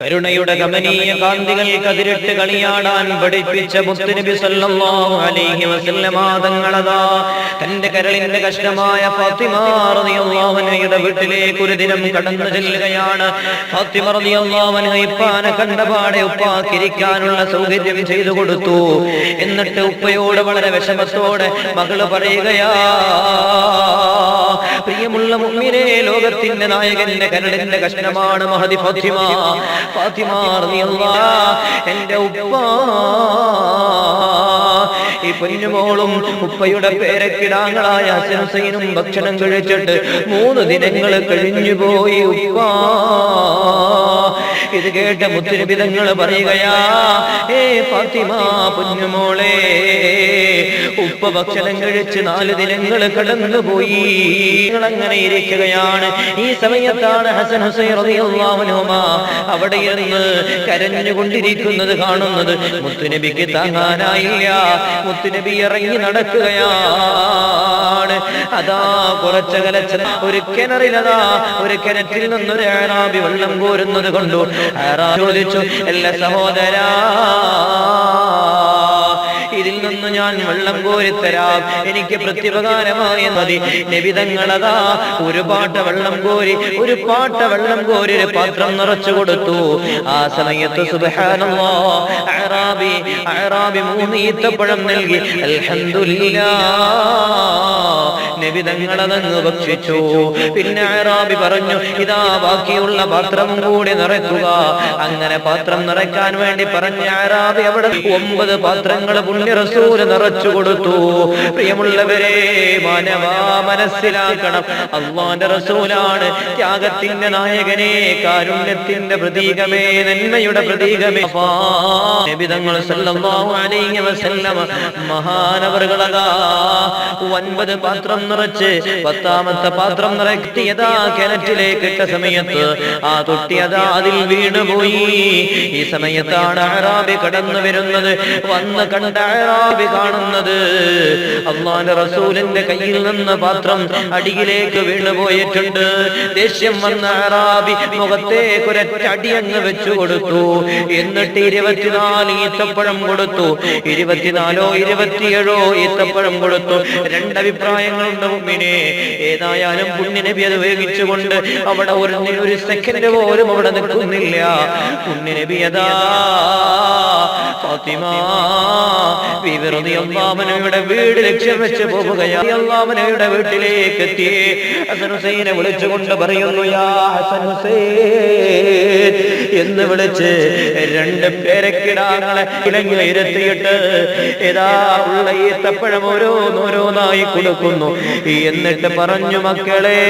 കരുണയുടെ കമനീയ കാന്തികൾ കതിരിട്ട് കളിയാടാൻ പഠിപ്പിച്ച മുത്തുനബി സല്ലല്ലാഹു അലൈഹി വസല്ലമ തന്റെ കരളിന്റെ കഷ്ടമായ ഫാത്തിമ റളിയല്ലാഹു അൻഹയുടെ വീട്ടിലേക്ക് ഒരു ദിനം കടന്നു ചെല്ലുകയാണ്. ഫാത്തിമ റളിയല്ലാഹു കണ്ടപാടെ ഉപ്പാക്കിരിക്കാനുള്ള സൗകര്യം ചെയ്തു കൊടുത്തു. എന്നിട്ട് ഉപ്പയോട് വളരെ വിഷമത്തോടെ മകൾ പറയുകയാ പ്രിയമുള്ള മുമ്മിനെ ലോകത്തിന്റെ നായകന്റെ കരടിന്റെ കഷ്ണമാണ് മഹതി ഫാത്തിമ. ഫാത്തിമ എന്റെ ഉപ്പ. ഈ പൊന്നുമോളും ഉപ്പയുടെ പേരക്കിടാങ്ങളായ അച്ഛനസൈനും ഭക്ഷണം കഴിച്ചിട്ട് മൂന്ന് ദിനങ്ങൾ കഴിഞ്ഞുപോയി ഉപ്പ. ഇത് കേട്ട മുത്തുനിബിതങ്ങൾ പറയുകയാ ഏ ഫാത്തിമ പൊന്നുമോളെ ഉപ്പ ഭക്ഷണം കഴിച്ച് നാല് ദിനങ്ങൾ കടന്നുപോയി. അങ്ങനെ ഇരിക്കുകയാണ്. ഈ സമയത്താണ് ഹസൻ ഹുസൈൻ അവിടെ ഇരുന്ന് കരഞ്ഞുകൊണ്ടിരിക്കുന്നത് കാണുന്നത്. മുത്തുനബിക്ക് താങ്ങാനായില്ല. മുത്തുനബി ഇറങ്ങി നടക്കുകയാണ്. അതാ കുറച്ചകലച്ച ഒരു കിണറിലതാ. ഒരു കിണറ്റിൽ നിന്നൊരു ആറാബി വെള്ളം കോരുന്നത് കൊണ്ടു. ചോദിച്ചു എല്ലാ സഹോദരാ ഇതിൽ നിന്ന് ഞാൻ വെള്ളം കോരിത്തരാം. എനിക്ക് പ്രത്യുപകാരമായ നദി നിബിതങ്ങളതാ. ഒരു പാട്ട വെള്ളം കോരി ഒരു പാട്ട വെള്ളം കോരി ഒരു പാത്രം നിറച്ചു കൊടുത്തു. ആ സമയത്ത് സുബ്ഹാനല്ലാ അറാബി മൂന്ന് ഈത്തപ്പഴം നൽകി. അൽഹംദുലില്ലാ. നബിതങ്ങളതങ്ങ് ഭക്ഷിച്ചു. പിന്നെ അറാബി പറഞ്ഞു ഇതാ ബാക്കിയുള്ള പാത്രം കൂടി നിറയ്ക്കുക. അങ്ങനെ പാത്രം നിറയ്ക്കാൻ വേണ്ടി പറഞ്ഞ അറാബി അവിടെ ഒമ്പത് പാത്രങ്ങൾ പുണ്യറസൂര് നിറച്ചു കൊടുത്തു. പ്രിയമുള്ളവരെ മാനവാ മനസ്സിലാക്കണം. അള്ളാന്റെ റസൂലാണ് ത്യാഗത്തിന്റെ നായകനെ കാരുണ്യത്തിന്റെ പ്രതീകമേ നന്മയുടെ പ്രതീകമേ. നിബിതങ്ങൾ മഹാനവറുകളതാ. ഒൻപത് പാത്രം നിറച്ച് പത്താമത്തെ പാത്രം നിറക്കിയതാ കിണറ്റിലേക്ക് ഇട്ട സമയത്ത് ആ തൊട്ടിയതാ അതിൽ വീണുപോയി. ഈ സമയത്താണ് അറാബി കടന്നു വരുന്നത്. വന്ന് കണ്ട അറാബി കാണുന്നത് അള്ളാന്റെ റസൂലിന്റെ കയ്യിൽ നിന്ന് പാത്രം അടിയിലേക്ക് വീണുപോയിട്ടുണ്ട്. ദേഷ്യം വന്ന അറാബി മുഖത്തേക്ക് ഒരൊറ്റ അടിയങ്ങ് വെച്ചു കൊടുത്തു. എന്നിട്ട് ഇരുപത്തിനാല് ഈത്തപ്പഴം കൊടുത്തു. ഇരുപത്തിനാലോ ഇരുപത്തിയേഴോ ഈത്തപ്പഴം കൊടുത്തു. രണ്ടഭിപ്രായങ്ങളുണ്ട് മുമ്പിനെ ഏതായാലും പുണ്യനബി അത് ഉപയോഗിച്ചുകൊണ്ട് അവിടെ ഒരു ഒരു സെക്കൻഡ് പോലും അവിടെ നിൽക്കുന്നില്ല. പുണ്യനബി അതാ ഫാത്തിമ റളിയല്ലാഹുവിന്റെ വീട് ലക്ഷ്യം വെച്ച് പോവുകയാണ്. അള്ളാഹുവിന്റെ വീട്ടിലേക്ക് എത്തി ഹസൻ ഹുസൈനെ വിളിച്ചുകൊണ്ട് പറയുന്നു യാ ഹസൻ ഹുസൈൻ. എന്ന് വിളിച്ച് രണ്ട് പേരെ കിടാങ്ങളെ ഇരുത്തിയിട്ട് ഏതാ ഉള്ള ഈ തപ്പഴം ഓരോന്നോരോന്നായി കൊടുക്കുന്നു. എന്നിട്ട് പറഞ്ഞു മക്കളെ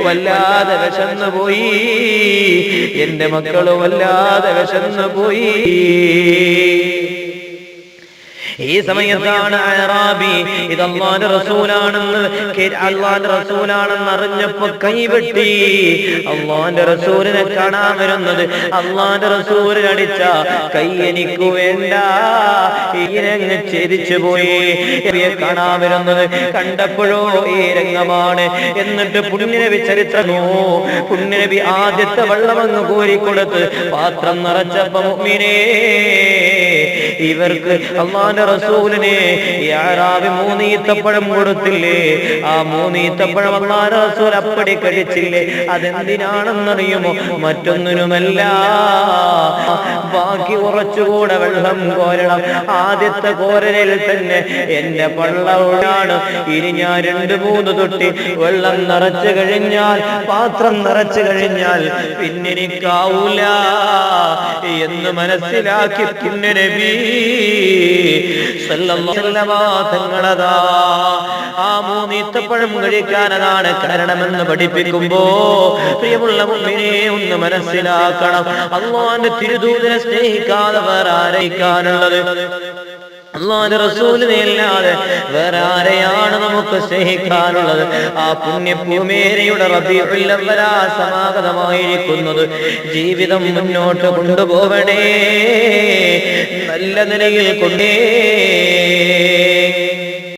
വല്ലാതെ വിശന്നു പോയി എന്റെ മക്കൾ വല്ലാതെ വിശന്നു പോയി ഈ സമയത്താണ് അറാബി ഇത് അള്ളാന്റെ റസൂലാണെന്ന് അള്ളാന്റെ റസൂലാണെന്ന് അറിഞ്ഞപ്പോ കൈവെട്ടി. അള്ളാന്റെ റസൂലിനെ കാണാൻ വരുന്നത് അള്ളാന്റെ റസൂലിനടിച്ച കൈ എനിക്ക് വേണ്ട. ഈരങ്ങ് ചിരിച്ചു പോയി. കാണാൻ വരുന്നത് കണ്ടപ്പോഴോ ഈ രംഗമാണ്. എന്നിട്ട് പുണ്യനബി ചരിത്രമോ? പുണ്യനബി ആദ്യത്തെ വെള്ളമെന്ന് കോരിക്കൊടുത്ത് പാത്രം നിറച്ചപ്പോ മുഅ്മിനേ ഇവർക്ക് അള്ളാന്റെ റസൂലിനെ ആറാവി മൂന്ന് ഈത്തപ്പഴം കൊടുത്തില്ലേ? ആ മൂന്ന് ഈത്തപ്പഴം അള്ളാന്റെ റസൂൽ അപ്പടി കഴിച്ചില്ലേ? അതെന്തിനാണെന്നറിയുമോ? മറ്റൊന്നിനുമല്ല. ബാക്കി കുറച്ചുകൂടെ വെള്ളം കോരണം. ആദ്യത്തെ കോരലിൽ തന്നെ എന്റെ പള്ളമാണ് ഇനി ഞാൻ രണ്ട് മൂന്ന് തൊട്ടി വെള്ളം നിറച്ചു കഴിഞ്ഞാൽ പാത്രം നിറച്ചു കഴിഞ്ഞാൽ പിന്നെ എനിക്കാവൂല. എന്ന് മനസ്സിലാക്കി പിന്നെ നബി തങ്ങളതാ ആ മൂന്ന് ഈത്തപ്പഴം കഴിക്കാനതാണ് കാരണമെന്ന് പഠിപ്പിക്കുമ്പോ പ്രിയമുള്ള മുമ്പിനെ ഒന്ന് മനസ്സിലാക്കണം. അള്ളാന്റെ തിരുദൂതനെ സ്നേഹിക്കാതെ വേറെ ആരയിക്കാനുള്ളത് അള്ളാന്റെ റസൂലിനെ അല്ലാതെ വേറെ ആരെയാണ് നമുക്ക് സ്നേഹിക്കാനുള്ളത്? ആ പുണ്യഭൂമേരയുടെ റബിയുള്ളവരാ സമാഗതമായിരിക്കുന്നത് ജീവിതം മുന്നോട്ട് കൊണ്ടുപോവണേ. നല്ല നിലയിൽ കൊണ്ടേ.